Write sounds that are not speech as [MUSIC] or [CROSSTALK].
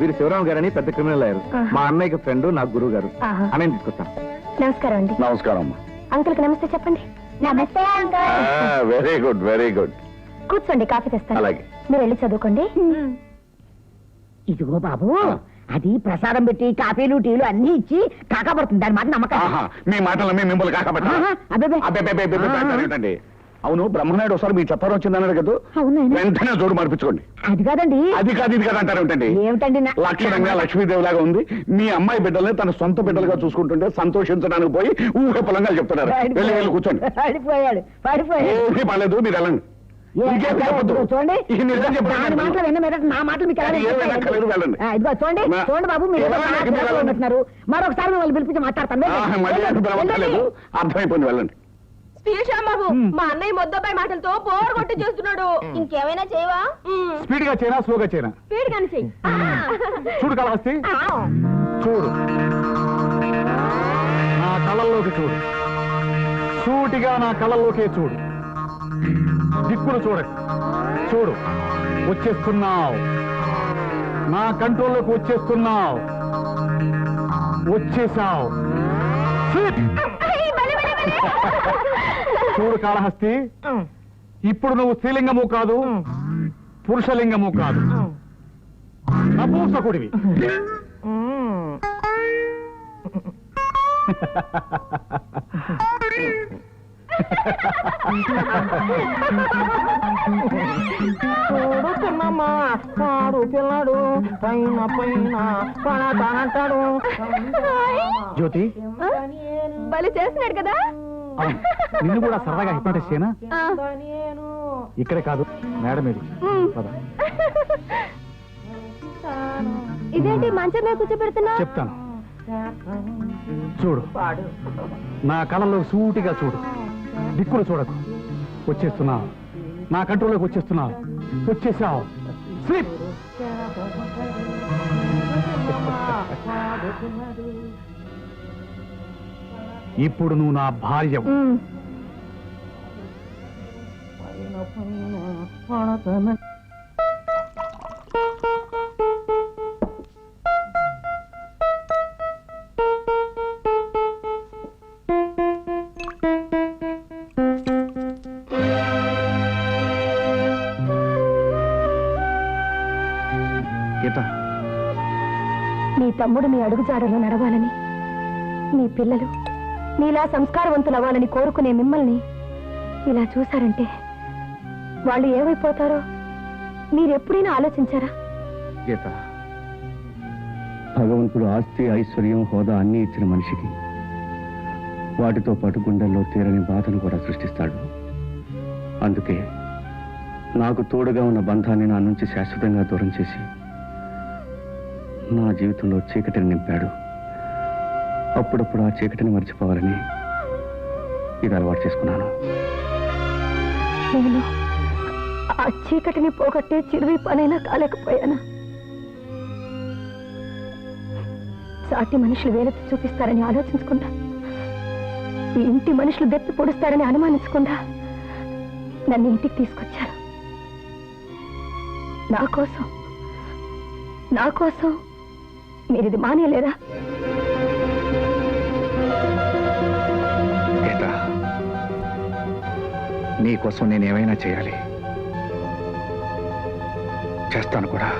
వీరు శివరామ్ గారని పెద్ద క్రిమినల్ అయ్యారు. మా అన్నయ్యకి ఫ్రెండ్ నాకు గురువు గారు ఆహా. అన్నయ్య తీసుకొస్తాను నమస్కారం అండి నమస్కారం అమ్మా అంకుల్కి నమస్తే చెప్పండి నమస్తే uncle very good very good కూర్చోండి కాఫీ తెస్తాను అలాగే. మీరు వెళ్ళి చదువుకోండి ఇదిగో బాబు అది ప్రసాదం పెట్టి కాఫీలు టీలు అన్ని ఇచ్చి కాకపడుతుంది దాని మాట నమ్మకం ఆహా, మీ మాటలు మీ మిమ్మల్ని కాకపట్టా. అబ్బే. ఏంటండి అవును బ్రహ్మనాయుడు ఒకసారి మీ చెప్పారు వచ్చిందన్నాడు కదా. వెంటనే జోడు మార్పించుకోండి. అది కాదండి. అది కాదు ఇది కాదు అంటారు ఏంటండి ఏమిటండి లక్షణంగా లక్ష్మీదేవి లాగా ఉంది. మీ అమ్మాయి బిడ్డల్ని తన సొంత బిడ్డలుగా చూసుకుంటుంటే సంతోషించడానికి పోయి ఊహే పొలంగా చెప్తున్నారు. వెళ్ళి వెళ్ళి కూర్చోండి. పడిపోయాడు పడిపోయాడు పర్లేదు మీరు వెళ్ళండి. మరొకసారి మిమ్మల్ని పిలిపించి మాట్లాడతాను. మళ్ళీ వెళ్ళండి, వెళ్ళండి బాబు మా అన్నయ్య మొద్దపై మాటలతో బోర్ కొట్టి చేస్తున్నాడు. ఇంకేమైనా చేయవా? స్పీడ్గా చేయనా స్లోగా చేయనా? స్పీడ్ గాని చెయ్యి. చూడు కలవస్తి చూడు. నా కళ్ళల్లోకి చూడు. సూటిగా నా కళ్ళల్లోకే చూడు. దిక్కులు చూడకు చూడు. వచ్చేస్తున్నావు. నా కంట్రోల్లోకి వచ్చేస్తున్నావు. వచ్చేసావు. [LAUGHS] చూడు కాళహస్తి. ఇప్పుడు నువ్వు స్త్రీలింగము కాదు పురుషలింగము కాదు. నపూంసకుడివి. చూడు చిన్నమ్మ వాడు పిల్లడు పైన పైన పడతానంటాడు జ్యోతి. భలే చేస్తున్నాడు కదా. అవును. నిన్ను కూడా సరదాగా హిప్నటైజ్ చేయనా? ఇక్కడే కాదు మేడం ఇది. పద. ఇదేంటి మంచం మీద కూర్చోబెడుతున్నా చెప్తాను. చూడు. నా కళ్ళలో సూటిగా చూడు. దిక్కులు చూడకు. వచ్చేస్తున్నావు నా కంట్రోల్లోకి వచ్చేస్తున్నావు వచ్చేసావు. స్లిప్. ఇప్పుడు నువ్వు నా భార్య గీత. మీ తమ్ముడు మీ అడుగుజాడలో నడవాలని మీ పిల్లలు నీలా సంస్కారవంతులవ్వాలని కోరుకునే మిమ్మల్ని ఇలా చూశారంటే వాళ్ళు ఏమైపోతారో మీరెప్పుడైనా ఆలోచించారా? గీత భగవంతుడు ఆస్తి ఐశ్వర్యం హోదా అన్నీ ఇచ్చిన మనిషికి వాటితో పాటు గుండెల్లో తీరని బాధను కూడా సృష్టిస్తాడు. అందుకే నాకు తోడుగా ఉన్న బంధాన్ని నా నుంచి శాశ్వతంగా దూరం చేసి నా జీవితంలో చీకటిని నింపాడు. అప్పుడప్పుడు ఆ చీకటిని మర్చిపోవాలని ఇది అలవాటు చేసుకున్నాను. నేను ఆ చీకటిని పోగొట్టే చిరువి పనైనా కాలేకపోయానా. సాటి మనుషులు వేలెత్తి చూపిస్తారని ఆలోచించకుండా ఈ ఇంటి మనుషులు దెప్పి పొడుస్తారని అనుమానించకుండా నన్ను ఇంటికి తీసుకొచ్చారు. నా కోసం నా కోసం మీరు ఇది నీకోసం నేను ఏమైనా చేయాలి. చేస్తాను కూడా.